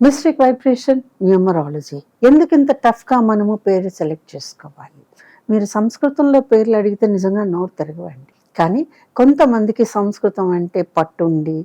Mystic vibration numerology. ఎందుకు ఇంత టఫ్గా మనము పేరు సెలెక్ట్ చేసుకోవాలి? మీరు సంస్కృతంలో పేర్లు అడిగితే నిజంగా నోరు తిరగవండి. కానీ కొంతమందికి సంస్కృతం అంటే పట్టుండి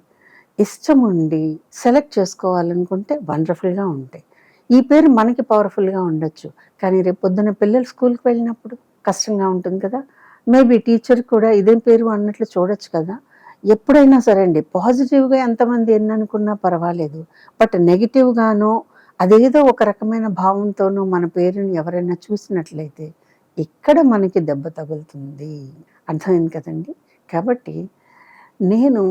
ఇష్టం ఉండి సెలెక్ట్ చేసుకోవాలనుకుంటే వండర్ఫుల్గా ఉంటాయి. ఈ పేరు మనకి పవర్ఫుల్గా ఉండొచ్చు. కానీ రేపు పొద్దున్న పిల్లలు స్కూల్కి వెళ్ళినప్పుడు కష్టంగా ఉంటుంది కదా. మేబీ టీచర్ కూడా ఇదేం పేరు అన్నట్లు చూడొచ్చు కదా. ఎప్పుడైనా సరే అండి పాజిటివ్గా ఎంతమంది ఎన్ని అనుకున్నా పర్వాలేదు. బట్ నెగిటివ్గానో అదేదో ఒక రకమైన భావంతోనూ మన పేరుని ఎవరైనా చూసినట్లయితే ఇక్కడ మనకి దెబ్బ తగులుతుంది. అర్థమైంది కదండి? కాబట్టి నేను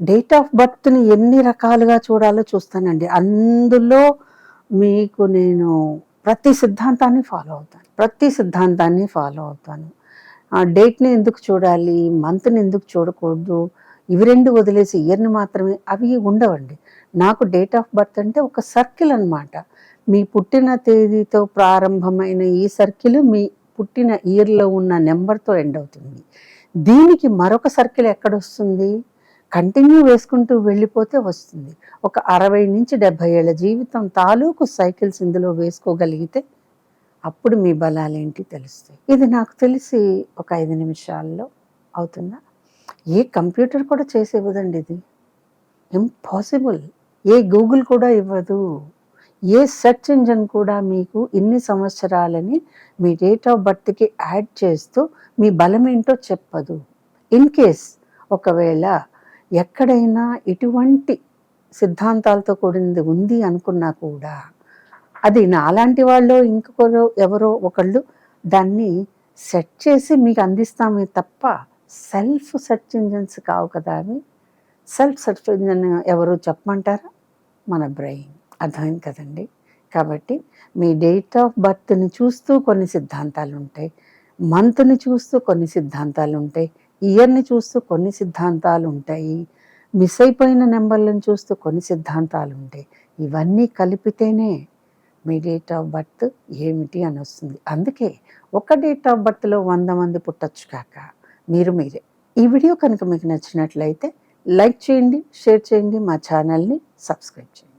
డేట్ ఆఫ్ బర్త్ని ఎన్ని రకాలుగా చూడాలో చూస్తానండి. అందులో మీకు నేను ప్రతి సిద్ధాంతాన్ని ఫాలో అవుతాను. ప్రతి సిద్ధాంతాన్ని ఫాలో అవుతాను. ఆ డేట్ని ఎందుకు చూడాలి మంత్ని ఎందుకు చూడకూడదు ఇవి రెండు వదిలేసి ఇయర్ని మాత్రమే అవి ఉండవండి. నాకు డేట్ ఆఫ్ బర్త్ అంటే ఒక సర్కిల్ అన్నమాట. మీ పుట్టిన తేదీతో ప్రారంభమైన ఈ సర్కిల్ మీ పుట్టిన ఇయర్లో ఉన్న నెంబర్తో ఎండ్ అవుతుంది. దీనికి మరొక సర్కిల్ ఎక్కడొస్తుంది? కంటిన్యూ వేసుకుంటూ వెళ్ళిపోతే వస్తుంది. ఒక అరవై నుంచి డెబ్భై ఏళ్ళ జీవితం తాలూకు సైకిల్స్ ఇందులో వేసుకోగలిగితే అప్పుడు మీ బలాలేంటి తెలుస్తాయి. ఇది నాకు తెలిసి ఒక ఐదు నిమిషాల్లో అవుతుందా? ఏ కంప్యూటర్ కూడా చేసి ఇవ్వదండి ఇది. ఇంపాసిబుల్. ఏ గూగుల్ కూడా ఇవ్వదు. ఏ సెర్చ్ ఇంజన్ కూడా మీకు ఇన్ని సంవత్సరాలని మీ డేట్ ఆఫ్ బర్త్కి యాడ్ చేస్తూ మీ బలం ఏంటో చెప్పదు. ఇన్ కేస్ ఒకవేళ ఎక్కడైనా ఇటువంటి సిద్ధాంతాలతో కూడింది ఉంది అనుకున్నా కూడా అది నాలాంటి వాళ్ళు ఇంకొకరు ఎవరో ఒకళ్ళు దాన్ని సెట్ చేసి మీకు అందిస్తామే తప్ప సెల్ఫ్ సెర్చ్ ఇంజన్స్ కావు కదా అవి. సెల్ఫ్ సెర్చ్ ఇంజన్ ఎవరు చెప్పమంటారా? మన బ్రెయిన్. అర్థమైంది కదండి? కాబట్టి మీ డేట్ ఆఫ్ బర్త్ని చూస్తూ కొన్ని సిద్ధాంతాలు ఉంటాయి మంత్ని చూస్తూ కొన్ని సిద్ధాంతాలు ఉంటాయి ఇయర్ని చూస్తూ కొన్ని సిద్ధాంతాలు ఉంటాయి మిస్ అయిపోయిన నెంబర్లను చూస్తూ కొన్ని సిద్ధాంతాలు ఉంటాయి ఇవన్నీ కలిపితేనే మీ డేట్ ఆఫ్ బర్త్ ఏమిటి అని వస్తుంది. అందుకే ఒక డేట్ ఆఫ్ బర్త్లో వంద మంది పుట్టచ్చు కాక మీరు మీరే. ఈ వీడియో కనుక మీకు నచ్చినట్లయితే లైక్ చేయండి షేర్ చేయండి మా ఛానల్ని సబ్స్క్రైబ్ చేయండి.